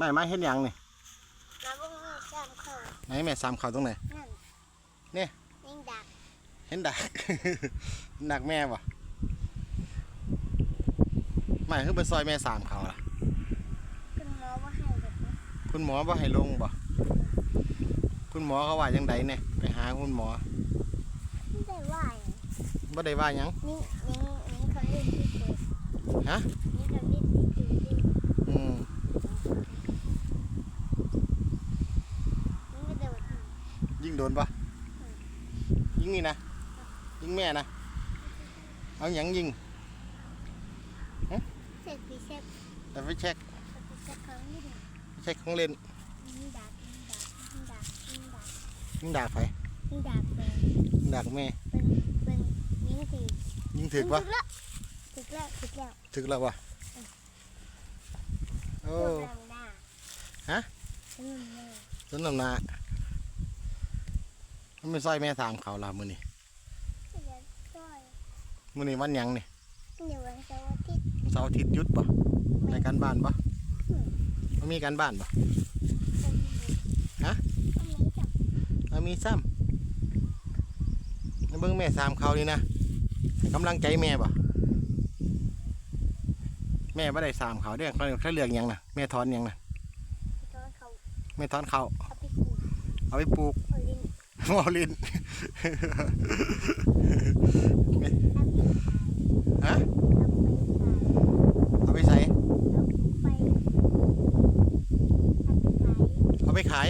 แม่ไม้เห็นยังนี่น้ำพวกนี้แก้มเข้าไหนแม่สามเข่าตรงไหนนั่นเนี่ยยิงดักเห็นดัก ดักแม่บ่ไม่คือเป็นซอยแม่สามเข่าล่ะ คุณหมอว่าให้แบบนี้คุณหมอบ่ให้ลงบ่คุณหมอเขาว่าจังไดเนี่ยไปหาคุณหมอไม่ได้ว่าอย่างบ่ได้ว่าหยังนี่นี่นี่เขาเล่นที่เกิดฮะนี่เขาเล่นที่เกิดนี่ อืม นี่ก็เดิน ยิง โดนปะยิงนี่นะ ยิงแม่นะ เอาหยังยิงเสร็จปีเสร็จแต่ไปเช็คปีเสร็จเขาไม่ได้เช็คของเล่นยิงดักยิงดักยิงดักยิงดักยิงดากไปยิงดักเป็นยิงดากแม่เป็นเป็นยิงถียิงถึกปะถึกแล้วถึกแล้วถึกแล้วปะโอ้พวกเราหน้าฮะอืมแม่ต้นลำนา มันเป็นซอยแม่สามเขาลามือนี่เดี๋ยวช่วยมือนี่วันหยังนี่เดี๋ยววันเสาร์อาทิตย์เสาร์อาทิตย์หยุดปะในการบ้านปะมันมีการบ้านปะฮะก็ไม่จับมันมีซ้ำแล้วเบิ่งแม่สามเขานี่นะให้กำลังใจแม่ปะแม่ไม่ได้สามเขาเด้อเขาเขาเลือกหยังนะแม่ถอนหยังนะตอนเขาแม่ถอนเขาเอาไปปลูก เอาไปปลูกเอาลิ้นมอลินฮะเอาไปขายเอาไปใส่ไปเอาไปขาย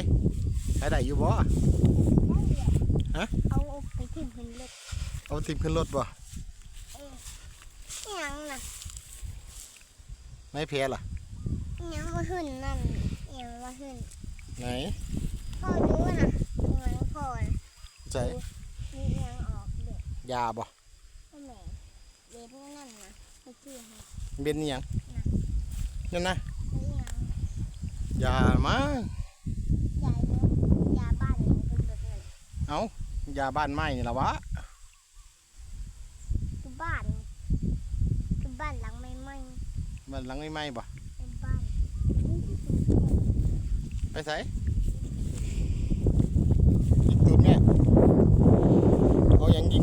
เอาไปขายขายได้อยู่บ่ได้เลยฮะเอาไปทิ้งเป็นเล็กเอาทิมขึ้นรถบ่เออยังน่ะไม่แพ้ล่ะยังว่าหึ่นนั่นยังว่าหึ่นไหนพ่อรู้น่ะเหมือนพ่อน่ะ ใส่มียังออกเด็กยาบ่พ่อแม่เด็กนั่นน่ะไม่เชื่อให้เบนนี่หยังนั่นนะแล้วยังยามั้งยายเนาะยาบ้านมันเป็นแบบนั้นเอายาบ้านไม้นี่ละวะคือบ้านคือบ้านหลังไม่ไหม้บ้านหลังไม่ไหม้บ่เป็นบ้านไปใส่ยิงตูดแม่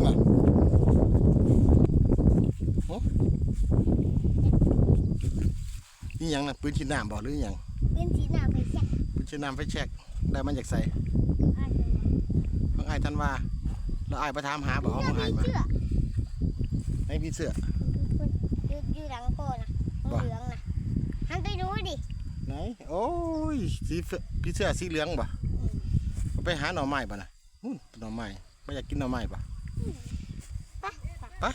เอาหยังยิงล่ะโอ้นี่หยังน่ะปืนฉีดน้ำบ่หรือหยังเป็นสีหน้าไปแช่ปืนฉีดน้ำไฟแช็กได้มันจากใส่อ่านเลยของไอ้ายท่านว่าแล้วไอ้ายไปถามหาบอกเอาของไอ้ายมาเสื้อให้พี่เสื้ออยู่อยู่หลังโกนะของบ่เหลืองนะหันไปดูดิไหนโอ้ยสีเสื้อพี่เสื้อสีเหลืองบ่เอาไปหาหน่อไม้บ่นะนู่นหน่อไม้ไม่อยากกินหน่อไม้บ่ ஆ?